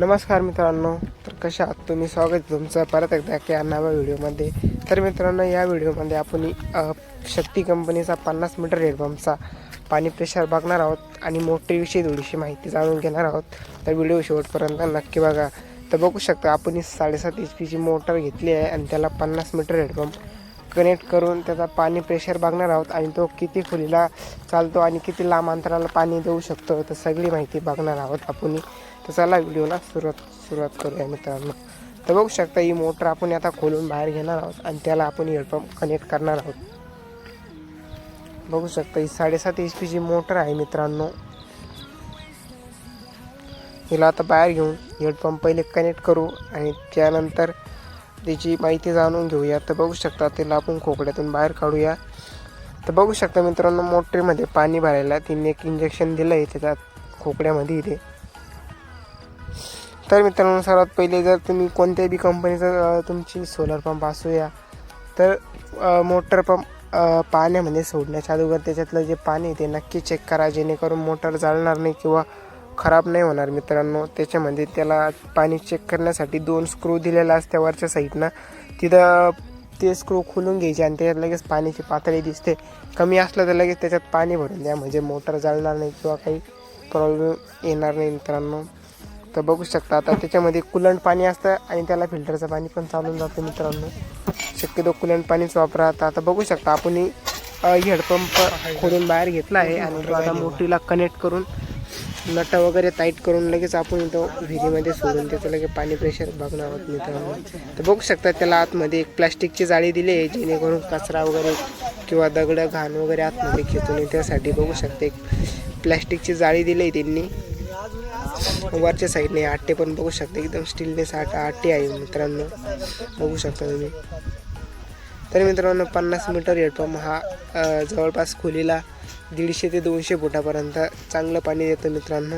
नमस्कार मित्रांनो तर कशा आहात तुम्ही? स्वागत आहे तुमचं परत एकदा की या नव्या व्हिडिओमध्ये. तर मित्रांनो या व्हिडिओमध्ये आपण शक्ती कंपनीचा पन्नास मीटर हेडपंपचा पाणी प्रेशर बघणार आहोत आणि मोटरीविषयी थोडीशी माहिती जाणून घेणार आहोत. तर व्हिडिओ शेवटपर्यंत नक्की बघा. तर बघू शकता आपण ही साडेसात एच पीची मोटर घेतली आहे आणि त्याला पन्नास मीटर हेडपंप कनेक्ट करून त्याचा पाणी प्रेशर बघणार आहोत आणि तो किती खोलीला चालतो आणि किती लांब अंतराला पाणी देऊ शकतो तर सगळी माहिती बघणार आहोत आपण तर चला व्हिडिओला सुरुवात सुरुवात करूया मित्रांनो. तर बघू शकता ही मोटर आपण आता खोलून बाहेर घेणार आहोत आणि त्याला आपण हेडपंप कनेक्ट करणार आहोत. बघू शकता ही साडेसात एच पीची मोटर आहे मित्रांनो. हिला आता बाहेर घेऊन हेडपंप पहिले कनेक्ट करू आणि त्यानंतर त्याची माहिती जाणून घेऊया. तर बघू शकता तिला आपण खोकड्यातून बाहेर काढूया. तर बघू शकता मित्रांनो मोटरीमध्ये पाणी भरायला तिने एक इंजेक्शन दिलं आहे त्याच्यात खोकड्यामध्ये इथे. तर मित्रांनो सर्वात पहिले जर तुम्ही कोणत्याही बी कंपनीचा तुमची सोलर पंप असूया तर मोटर पंप पाण्यामध्ये सोडण्याच्या अगोदर त्याच्यातलं जे पाणी आहे ते नक्की चेक करा जेणेकरून मोटर जाळणार नाही किंवा खराब नाही होणार मित्रांनो. त्याच्यामध्ये त्याला पाणी चेक करण्यासाठी दोन स्क्रू दिलेला असते वरच्या साईडनं तिथं ते स्क्रू खोलून घ्यायचे आणि त्याच्यात लगेच पाण्याची पातळी दिसते. कमी असलं तर लगेच त्याच्यात पाणी भरून द्या म्हणजे मोटर जाळणार नाही किंवा काही प्रॉब्लेम येणार नाही मित्रांनो. तर बघू शकता आता त्याच्यामध्ये कुलंट पाणी असतं आणि त्याला फिल्टरचं पाणी पण चालून जातं मित्रांनो. शक्यतो कुलंट पाणीच वापरा. तर आता बघू शकता आपण हेडपंप खोलून बाहेर घेतला आहे आणि तो आता मोठीला कनेक्ट करून नट वगैरे टाईट करून लगेच आपण तो विहिरीमध्ये सोडून त्याचं लगेच पाणी प्रेशर बघणार आहोत मित्रांनो. तर बघू शकता त्याला आतमध्ये एक प्लास्टिकची जाळी दिली आहे जेणेकरून कचरा वगैरे किंवा दगडं घाण वगैरे आतमध्ये खेचून त्यासाठी बघू शकता एक प्लॅस्टिकची जाळी दिली आहे त्यांनी. वरच्या साईडने आट्टे पण बघू शकता. एकदम स्टीलनेस आट आटे आहे मित्रांनो. बघू शकता तुम्ही. तर मित्रांनो पन्नास मीटर हेडपंप हा जवळपास खोलीला दीडशे ते दोनशे फुटापर्यंत चांगलं पाणी देतं मित्रांनो.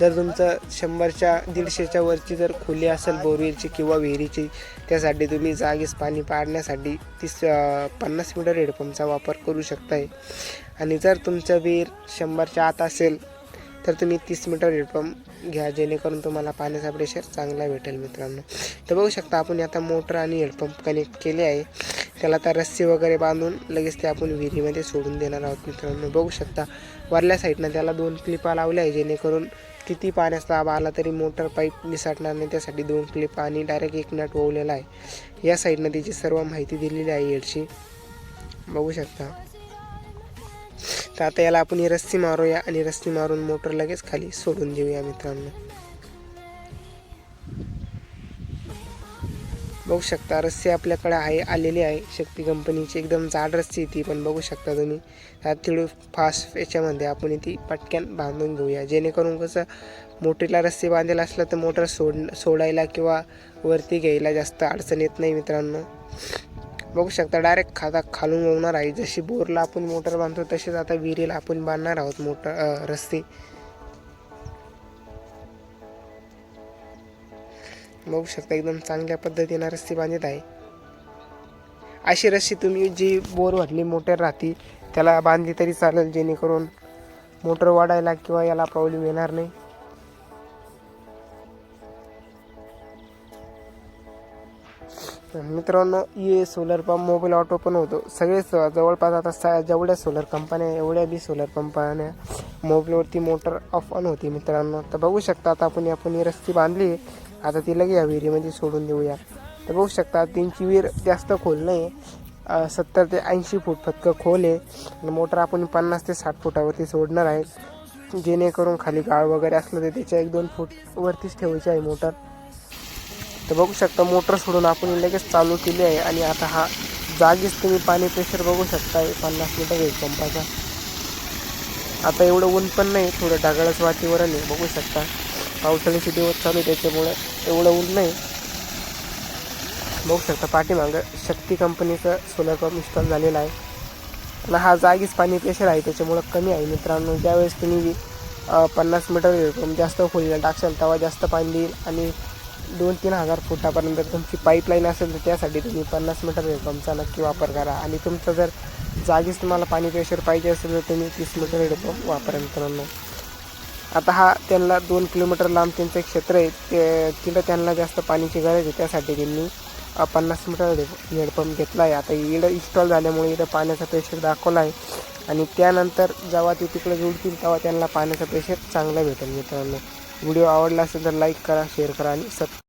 जर तुमचं शंभरच्या दीडशेच्या वरची जर खोली असेल बोरवेलची किंवा विहिरीची त्यासाठी तुम्ही जागीच पाणी पाडण्यासाठी तीस पन्नास मीटर हेडपंपचा वापर करू शकताय. आणि जर तुमचं विहीर शंभरच्या आत असेल तर तुम्ही तीस मीटर हेडपंप घ्या जेणेकरून तुम्हाला पाण्याचा प्रेशर चांगला भेटेल मित्रांनो. तर बघू शकता आपण आता मोटर आणि हेडपंप कनेक्ट केले आहे. त्याला आता रस्सी वगैरे बांधून लगेच ते आपण विहिरीमध्ये सोडून देणार आहोत मित्रांनो. बघू शकता वरल्या साईडनं त्याला दोन क्लिपा लावल्या आहे जेणेकरून किती पाण्याचा दाब आला तरी मोटर पाईप निसटणार नाही. त्यासाठी दोन क्लिप आणि डायरेक्ट एक नट ओवलेला आहे. या साईडनं त्याची सर्व माहिती दिलेली आहे हेडची बघू शकता. तर आता याला आपण ही रस्सी मारूया आणि रस्सी मारून मोटर लगेच खाली सोडून देऊया मित्रांनो. बघू शकता रस्सी आपल्याकडे आहे आलेली आहे. शक्ती कंपनीची एकदम जाड रस्सी आहे ती पण बघू शकता तुम्ही. त्यात थोडी फास्ट याच्यामध्ये आपण ती पटक्यान बांधून घेऊया. जेणेकरून कसं मोटरीला रस्सी बांधेल असलं तर मोटर सोड सोडायला किंवा वरती घ्यायला जास्त अडचण येत नाही मित्रांनो. बघू शकता डायरेक्ट खाता खालून वाहणार आहे. जशी बोरला आपण मोटर बांधतो तसेच आता विहिरीला आपण बांधणार आहोत मोटर रस्ते. बघू शकता एकदम चांगल्या पद्धतीनं रस्सी बांधत आहे. अशी रस्सी तुम्ही जी बोर भरली मोटर राहते त्याला बांधली तरी चालेल जेणेकरून मोटर वाढायला किंवा याला प्रॉब्लेम येणार नाही. मित्रांनो ये सोलर पंप मोबाईल ऑटो पण होतो. सगळेच जवळपास आता सा जेवढ्या सोलर कंपन्या एवढ्या बी सोलर कंपन्या मोबाईलवरती मोटर ऑफ ऑन होती मित्रांनो. तर बघू शकता आता आपण आपण ही रस्ती बांधली. आता ती लगे या विहिरीमध्ये म्हणजे सोडून देऊया. तर बघू शकता त्यांची विहीर जास्त खोल नाही. सत्तर ते ऐंशी फूट फक्त खोल आहे. आणि मोटर आपण पन्नास ते साठ फुटावरती सोडणार आहे. जेणेकरून खाली गाळ वगैरे असलं तर त्याच्या एक दोन फूट वरतीच ठेवायची आहे मोटर तर बघू शकता मोटर सोडून आपण लगेच चालू केली आहे आणि आता हा जागीच तुम्ही पाणी प्रेशर बघू शकता पन्नास लिटर आहे पंपाचा. आता एवढं ऊन पण नाही थोडं ढगाळच वातीवरण आहे बघू शकता. पावसाळ्याचे दिवस चालू त्याच्यामुळे एवढं ऊन नाही. बघू शकता पाठीमागं शक्ती कंपनीचं सोलर पंप इन्स्टॉल झालेला आहे. आणि हा जागीच पाणी प्रेशर आहे त्याच्यामुळं कमी आहे. मित्रांनो ज्यावेळेस तुम्ही पन्नास मीटर पंप जास्त खोलीला टाकशाल तेव्हा जास्त पाणी देईल आणि दोन तीन हजार फुटापर्यंत तुमची पाईपलाईन असेल तर त्यासाठी तुम्ही पन्नास मीटर हेडपंपचा नक्की वापर करा. आणि तुमचं जर जागीच तुम्हाला पाणी प्रेशर पाहिजे असेल तर तुम्ही तीस मीटर हेडपंप वापरा मित्रांनो. आता हा त्यांना दोन किलोमीटर लांब त्यांचं एक क्षेत्र आहे. ते तिथं त्यांना जास्त पाण्याची गरज आहे. त्यासाठी त्यांनी पन्नास मीटर हेडपंप घेतला आहे. आता इडं इन्स्टॉल झाल्यामुळे इथं पाण्याचा प्रेशर दाखवला आहे. आणि त्यानंतर जेव्हा ते तिकडे जोडतील तेव्हा त्यांना पाण्याचा प्रेशर चांगला भेटेल मित्रांनो. व्हिडिओ आवडला असेल तर लाईक करा शेअर करा आणि सब